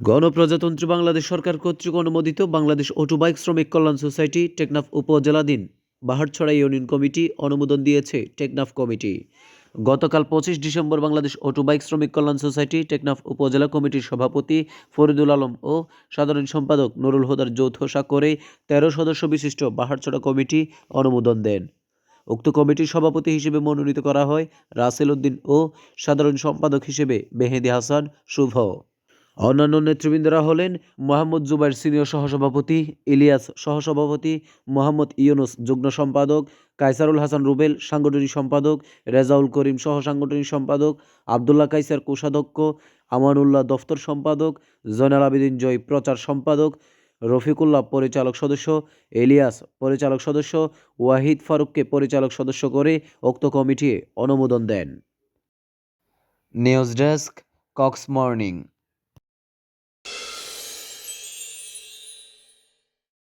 গণপ্রজাতন্ত্রী বাংলাদেশ সরকার কর্তৃক অনুমোদিত বাংলাদেশ অটোবাইক শ্রমিক কল্যাণ সোসাইটি টেকনাফ উপজেলাধীন বাহারছড়া ইউনিয়ন কমিটি অনুমোদন দিয়েছে টেকনাফ কমিটি। গতকাল পঁচিশ ডিসেম্বর বাংলাদেশ অটোবাইক শ্রমিক কল্যাণ সোসাইটি টেকনাফ উপজেলা কমিটির সভাপতি ফরিদুল আলম ও সাধারণ সম্পাদক নুরুল হুদার যৌথ স্বাক্ষরে তেরো সদস্য বিশিষ্ট বাহারছড়া কমিটি অনুমোদন দেন। উক্ত কমিটির সভাপতি হিসেবে মনোনীত করা হয় রাসেল উদ্দিন ও সাধারণ সম্পাদক হিসেবে মেহেদি হাসান শুভ। অন্যান্য নেতৃবৃন্দরা হলেন মোহাম্মদ জুবাইর সিনিয়র সহসভাপতি ইলিয়াস, সহসভাপতি মোহাম্মদ ইউনুস, যুগ্ম সম্পাদক কাইসারুল হাসান রুবেল, সাংগঠনিক সম্পাদক রেজাউল করিম সহ সাংগঠনিক সম্পাদক আবদুল্লাহ কাইসার কোষাধ্যক্ষ, আমানুল্লাহ দফতর সম্পাদক, জয়নাল আবেদিন জয় প্রচার সম্পাদক, রফিকুল্লাহ পরিচালক সদস্য এলিয়াস পরিচালক সদস্য, ওয়াহিদ ফারুককে পরিচালক সদস্য করে উক্ত কমিটি অনুমোদন দেন। News desk, Cox morning.